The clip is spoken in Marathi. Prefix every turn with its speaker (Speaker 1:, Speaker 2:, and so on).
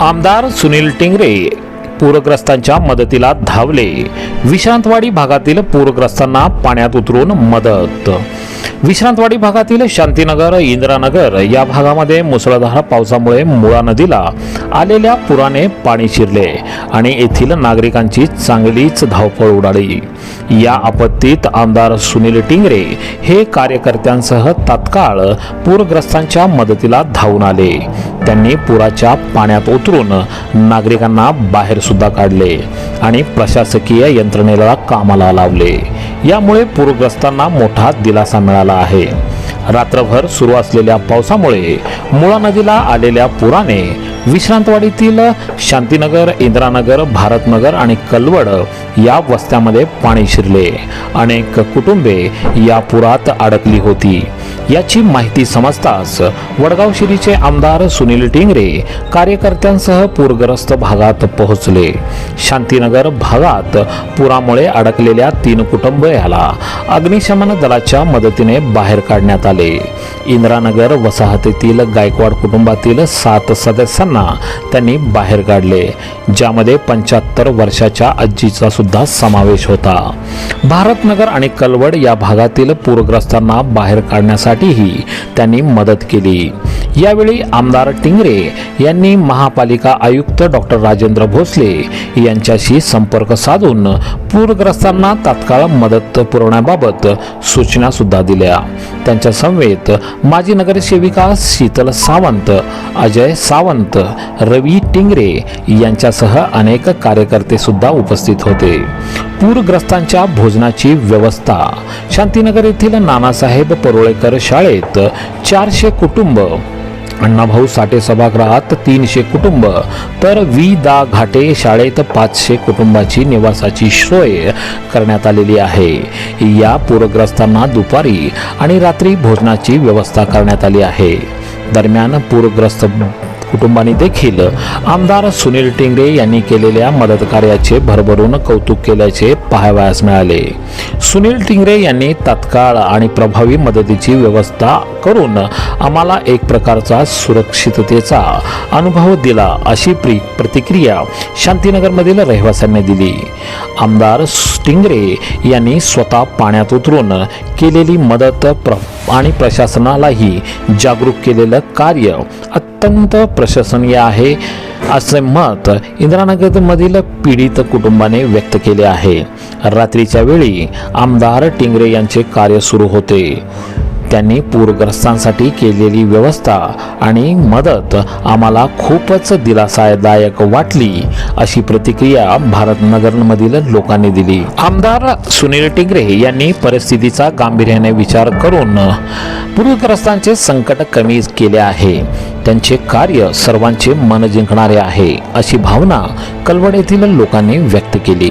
Speaker 1: आमदार सुनील टिंगरे पूरग्रस्तांच्या मदतीला धावले. विश्रांतवाडी भागातील पूरग्रस्तांना पाण्यात उतरून मदत विश्रांतवाडी भागातील शांतीनगर इंदिरानगर या भागामध्ये मुसळधार पावसामुळे मुळा नदीला आलेल्या पुराने पाणी शिरले आणि येथील नागरिकांची चांगलीच धावपळ उडाली. या आपत्तीत आमदार सुनील टिंगरे हे कार्यकर्त्यांसह तात्काळ पूरग्रस्तांच्या मदतीला धावून आले. त्यांनी पुराच्या पाण्यात उतरून नागरिकांना बाहेर सुद्धा काढले आणि प्रशासकीय यंत्रणेला कामाला लावले. यामुळे पूरग्रस्तांना मोठा दिलासा मिळाला. आहे. रात्रभर सुरू असलेल्या पावसामुळे मुळा नदीला आलेल्या पुराने विश्रांतवाडीतील शांतीनगर इंद्रानगर भारतनगर आणि कलवड या वस्त्यामध्ये पाणी शिरले. अनेक कुटुंबे या पुरात अडकली होती. याची माहिती समजताच वडगाव शिरीचे आमदार सुनील टिंगरे कार्यकर्त्यांसह पूरग्रस्त भागात पोहोचले. शांतीनगर भागात पुरामुळे अडकलेल्या तीन कुटुंबयाला अग्निशमन दलाच्या मदतीने बाहेर काढण्यात आले. इंद्रानगर वसाहतीतील गायकवाड कुटुंबातील सात सदस्यांना त्यांनी बाहेर काढले ज्यामध्ये पंच्याहत्तर वर्षाच्या आजीचा सुद्धा समावेश होता. भारतनगर आणि कलवड या भागातील पूरग्रस्तांना बाहेर करण्यासाठीही त्यांनी मदत केली. यावेळी आमदार टिंगरे यांनी महापालिका आयुक्त डॉक्टर राजेंद्र भोसले यांच्याशी संपर्क साधून पूरग्रस्तांना तात्काळ मदत पुरवण्याबाबत सूचना सुद्धा दिल्या. त्यांच्या समवेत माजी नगरसेविका शीतल सावंत अजय सावंत रवी टिंगरे यांच्यासह अनेक कार्यकर्ते सुद्धा उपस्थित होते. पूरग्रस्तांच्या भोजनाची व्यवस्था. शांतीनगर येथील नानासाहेब परोळेकर शाळेत चारशे कुटुंब अण्णाभाऊ साठे सभागृहात तीनशे कुटुंब तर वी दा. घाटे शाळेत पाचशे कुटुंबाची निवासाची सोय करण्यात आलेली आहे. या पूरग्रस्तांना दुपारी आणि रात्री भोजनाची व्यवस्था करण्यात आली आहे. दरम्यान पूरग्रस्त कुटुंबाने देखील आमदार सुनील टिंगरे यांनी केलेल्या मदतकार्याचे भरभरून कौतुक केल्याचे पाहावयास मिळाले. सुनील टिंगरे यांनी तात्काळ आणि प्रभावी मदतीची व्यवस्था करून आम्हाला एक प्रकारचा सुरक्षिततेचा अनुभव दिला अशी प्री प्रतिक्रिया शांतीनगरमधील रहिवाशांनी दिली. आमदार टिंगरे यांनी स्वतः पाण्यात उतरून केलेली मदत प्र आणि प्रशासनालाही जागरूक केलेलं कार्य अत्यंत प्रशंसनीय आहे असे मत इंदिरानगरमधील पीडित कुटुंबाने व्यक्त केले आहे. रात्रीच्या वेळी आमदार टिंगरे यांचे कार्य सुरू होते. त्यांनी पूरग्रस्तांसाठी केलेली व्यवस्था आणि मदत आम्हाला खूपच दिलासादायक वाटली अशी प्रतिक्रिया भारतनगरमधील लोकांनी दिली. आमदार सुनील टिंगरे यांनी परिस्थितीचा गांभीर्याने विचार करून पूरग्रस्तांचे संकट कमी केले आहे. त्यांचे कार्य सर्वांचे मन जिंकणारे आहे अशी भावना कलवड येथील लोकांनी व्यक्त केली.